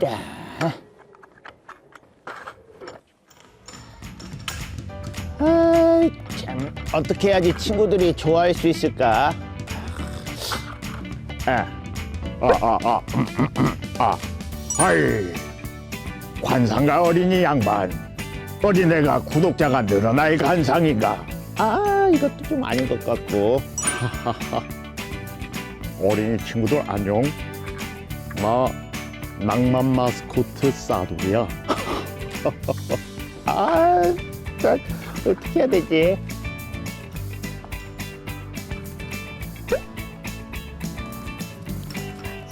자. 아이, 참 어떻게 해야지 친구들이 좋아할 수 있을까? 아, 아, 아, 아, 아, 아이, 관상가 어린이 양반, 어린애가 구독자가 늘어날 관상인가? 아, 이것도 좀 아닌 것 같고. 어린이 친구들 안녕. 나 낭만 마스코트 싸돌이야. 아, 저 어떻게 해야 되지?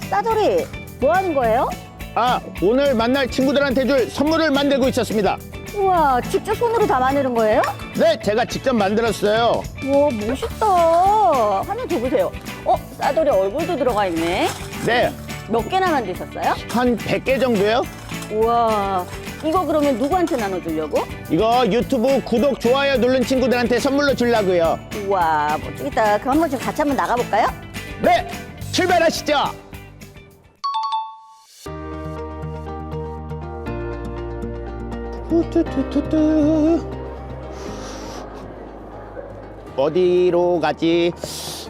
싸돌이 뭐 하는 거예요? 아, 오늘 만날 친구들한테 줄 선물을 만들고 있었습니다. 우와 직접 손으로 다 만드는 거예요? 네, 제가 직접 만들었어요. 우와 멋있다 하나 더 보세요 어? 싸돌이 얼굴도 들어가 있네 네, 몇 개나 만드셨어요? 한 100개 정도요? 우와 이거 그러면 누구한테 나눠주려고? 이거 유튜브 구독, 좋아요 누른 친구들한테 선물로 주려고요. 우와 멋지겠다 그럼 한번 좀 같이 한번 나가볼까요? 네, 출발하시죠. 우뚜뚜뚜뚜. 어디로 가지?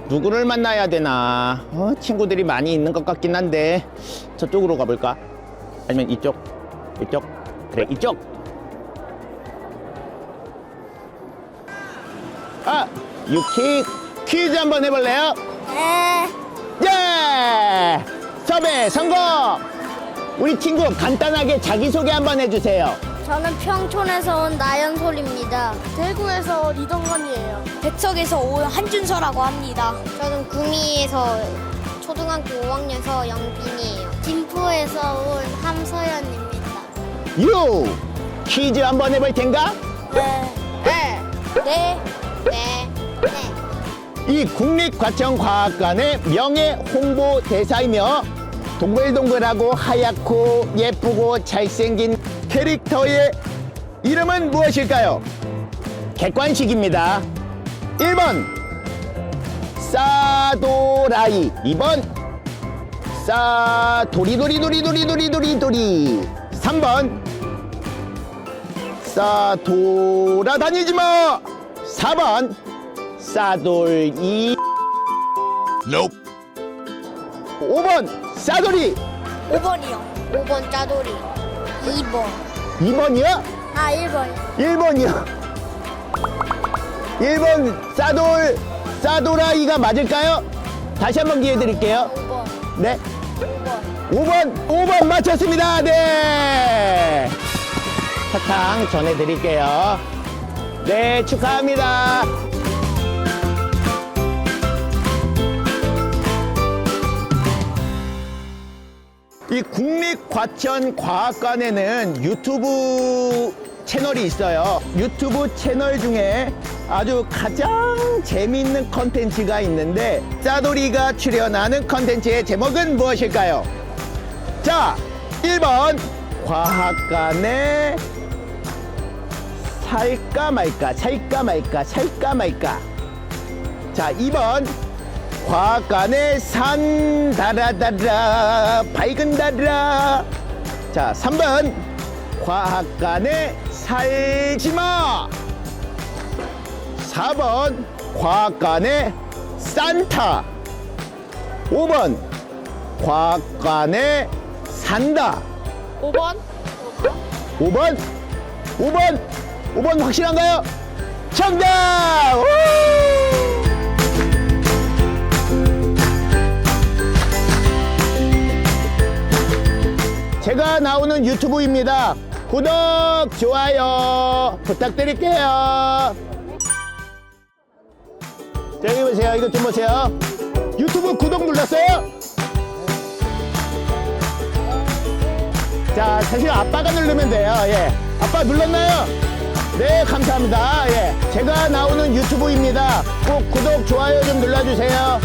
누구를 만나야 되나? 어, 친구들이 많이 있는 것 같긴 한데 저쪽으로 가볼까? 아니면 이쪽? 이쪽? 그래 이쪽. 아, 유키 퀴즈 한번 해볼래요? 네, 예! 섭외 성공! 우리 친구 간단하게 자기소개 한번 해주세요. 저는 평촌에서 온 나연솔입니다. 대구에서 온 이동건이에요. 백석에서 온 한준서라고 합니다. 저는 구미에서 초등학교 5학년 서영빈이에요. 김포에서 온 함서연입니다. 유! 퀴즈 한번 해볼 텐가? 네. 네. 네. 네. 네. 이 국립과천과학관의 명예 홍보 대사이며 동글동글하고 하얗고 예쁘고 잘생긴 캐릭터의 이름은 무엇일까요? 객관식입니다. 1번 싸도라이. 2번 싸도리도리도리도리도리도리도리 3번 싸돌아다니지 마. 4번 싸돌이 5번 싸돌이 5번이요. 5번 짜돌이. 2번. 2번이요? 아, 1번. 1번이요 1번 싸돌 싸돌아이가 맞을까요? 다시 한 번 기회 드릴게요 5번. 네 5번. 5번 5번 맞췄습니다 네 사탕 전해드릴게요 네 축하합니다 이 국립과천과학관에는 유튜브 채널이 있어요. 유튜브 채널 중에 아주 가장 재미있는 컨텐츠가 있는데 짜돌이가 출연하는 컨텐츠의 제목은 무엇일까요? 자, 1번 과학관에 살까 말까 살까 말까 살까 말까 자, 2번 과학관에 산 달아달아 밝은 달아. 자 3번. 과학관에 살지마. 4번. 과학관에 산타. 5번. 과학관에 산다. 5번. 5번. 5번. 5번 확실한가요? 정답! 우! 나오는 유튜브입니다. 구독, 좋아요 부탁드릴게요. 자, 여기 보세요. 이것 좀 보세요. 유튜브 구독 눌렀어요? 자, 사실 아빠가 누르면 돼요. 예. 아빠 눌렀나요? 네, 감사합니다. 예. 제가 나오는 유튜브입니다. 꼭 구독, 좋아요 좀 눌러주세요.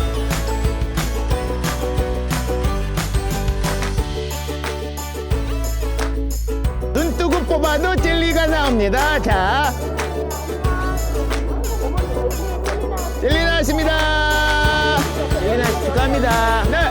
뽑아도 젤리가 나옵니다. 자. 젤리 나왔습니다. 젤리 나왔 축하합니다. 네.